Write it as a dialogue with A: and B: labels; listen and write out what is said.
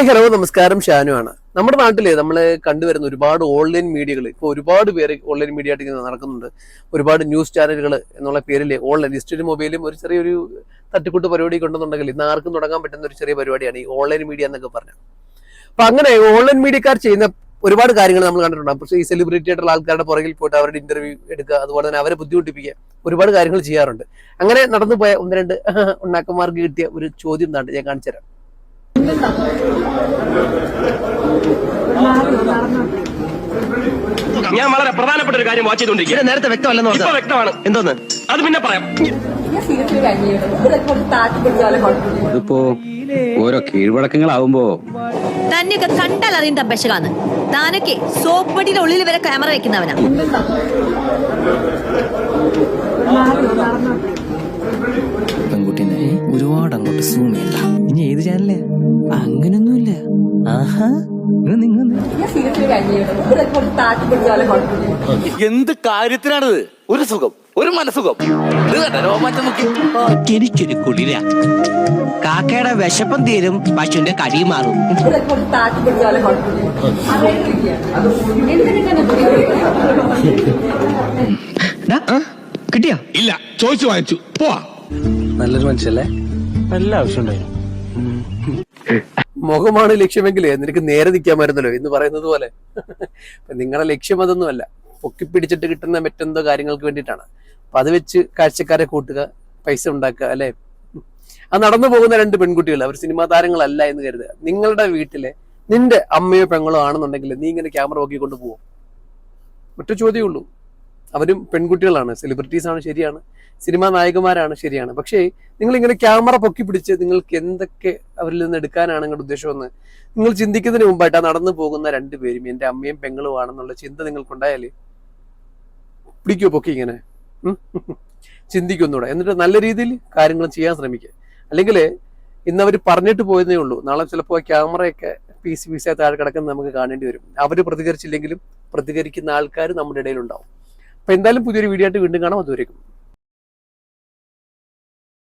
A: Hi hello നമസ്കാരം. ഷാനു ആണ്. നമ്മുടെ നാട്ടിൽ നമ്മൾ കണ്ടുവരുന്ന ഒരുപാട് ഓൺലൈൻ മീഡിയകൾ ഇപ്പോൾ ഒരുപാട് പേര് ഓൺലൈൻ മീഡിയ ആയിട്ട് ഇങ്ങനെ നടക്കുന്നുണ്ട്. ഒരുപാട് ന്യൂസ് ചാനലുകൾ എന്നുള്ള പേരിൽ ഓൺലൈൻ ഡിജിറ്റൽ മൊബൈലും ഒരു ചെറിയൊരു തട്ടിക്കൂട്ട് പരിപാടി കൊണ്ടുവന്നുണ്ടെങ്കിൽ ഇന്ന് ആർക്കും തുടങ്ങാൻ പറ്റുന്ന ഒരു ചെറിയ പരിപാടിയാണ് ഈ ഓൺലൈൻ മീഡിയ എന്നൊക്കെ പറഞ്ഞത് അപ്പൊ അങ്ങനെ ഓൺലൈൻ മീഡിയക്കാർ ചെയ്യുന്ന ഒരുപാട് കാര്യങ്ങൾ നമ്മൾ കണ്ടിട്ടുണ്ട്. പക്ഷേ ഈ സെലിബ്രിറ്റി ആയിട്ടുള്ള ആൾക്കാരുടെ പുറകിൽ പോയിട്ട് അവരുടെ ഇന്റർവ്യൂ എടുക്കുക അതുപോലെ തന്നെ അവരെ ബുദ്ധിമുട്ടിപ്പിക്കുക ഒരുപാട് കാര്യങ്ങൾ ചെയ്യാറുണ്ട്. അങ്ങനെ നടന്നു പോയ ഒന്ന് രണ്ട് ഉണ്ണാക്കന്മാർക്ക് കിട്ടിയ ഒരു ചോദ്യം എന്താണ് ഞാൻ കാണിച്ചു തരാം
B: ഞാൻ വളരെ പ്രധാനപ്പെട്ട ഒരു കാര്യം വാച്ച് ചെയ്തോണ്ടിരിക്കും
C: നേരത്തെ വ്യക്തമല്ലെന്ന്
B: ഇപ്പൊ വ്യക്തമാണ്.
C: എന്തോന്ന്?
B: അത് പിന്നെ പറയാം.
D: അതിപ്പോ ഓരോ കീഴ്വഴക്കങ്ങളാവുമ്പോ
E: തന്നെയൊക്കെ കണ്ടാൽ അറിയണ്ട ബഷകാന്ന് താനൊക്കെ സോപ്പടിയുടെ ഉള്ളിൽ വരെ ക്യാമറ വെക്കുന്നവനാ.
F: പിടിച്ചാലെ കുഴപ്പമില്ല
G: എന്ത് കാര്യത്തിനാണിത്? ഒരു സുഖം ഒരു മനസുഖം ഇത് കണ്ട രോമാറ്റം നോക്കി
C: കുളിര. കാക്കയുടെ വിശപ്പം തീരും പശുവിന്റെ കടി? മാറും കിട്ടിയ?
H: ഇല്ല ചോദിച്ചു വാങ്ങിച്ചു. പോവാ.
I: നല്ലൊരു മനുഷ്യല്ലേ?
G: നല്ല ആവശ്യം ആവശ്യമുണ്ടായിരുന്നു
A: മുഖമാണ് ലക്ഷ്യമെങ്കിൽ നിനക്ക് നേരെ നിൽക്കാമായിരുന്നല്ലോ എന്ന് പറയുന്നത് പോലെ. നിങ്ങളുടെ ലക്ഷ്യം അതൊന്നുമല്ല. പൊക്കിപ്പിടിച്ചിട്ട് കിട്ടുന്ന മറ്റെന്തോ കാര്യങ്ങൾക്ക് വേണ്ടിയിട്ടാണ്. അപ്പൊ അത് വെച്ച് കാഴ്ചക്കാരെ കൂട്ടുക പൈസ ഉണ്ടാക്കുക അല്ലെ? അത് നടന്നു പോകുന്ന രണ്ട് പെൺകുട്ടികൾ അവർ സിനിമാ താരങ്ങളല്ല എന്ന് കരുതുക. നിങ്ങളുടെ വീട്ടിലെ നിന്റെ അമ്മയോ പെങ്ങളോ ആണെന്നുണ്ടെങ്കിൽ നീ ഇങ്ങനെ ക്യാമറ നോക്കിക്കൊണ്ട് പോകും ഒറ്റ ചോദ്യമേ ഉള്ളൂ. അവരും പെൺകുട്ടികളാണ് സെലിബ്രിറ്റീസ് ആണ് ശരിയാണ് സിനിമാ നായകന്മാരാണ് ശരിയാണ്. പക്ഷേ നിങ്ങൾ ഇങ്ങനെ ക്യാമറ പൊക്കി പിടിച്ച് നിങ്ങൾക്ക് എന്തൊക്കെ അവരിൽ നിന്ന് എടുക്കാനാണ് നിങ്ങളുടെ ഉദ്ദേശമെന്ന് നിങ്ങൾ ചിന്തിക്കുന്നതിന് മുമ്പായിട്ട് ആ നടന്നു പോകുന്ന രണ്ടുപേരും എന്റെ അമ്മയും പെങ്ങളും ആണെന്നുള്ള ചിന്ത നിങ്ങൾക്കുണ്ടായാൽ പിടിക്കുമോ പൊക്കി ഇങ്ങനെ? ഉം? എന്നിട്ട് നല്ല രീതിയിൽ കാര്യങ്ങൾ ചെയ്യാൻ ശ്രമിക്കുക. അല്ലെങ്കിൽ ഇന്ന് അവർ പറഞ്ഞിട്ട് പോയതേ ഉള്ളൂ. നാളെ ചിലപ്പോൾ ക്യാമറയൊക്കെ പീസ് പീസായി താഴെ കിടക്കുന്നത് നമുക്ക് കാണേണ്ടി വരും. അവർ പ്രതികരിച്ചില്ലെങ്കിലും പ്രതികരിക്കുന്ന ആൾക്കാർ നമ്മുടെ ഇടയിലുണ്ടാവും. എന്തായാലും പുതിയൊരു വീഡിയോ ആയിട്ട് വീണ്ടും കാണാം. അതുവരെയും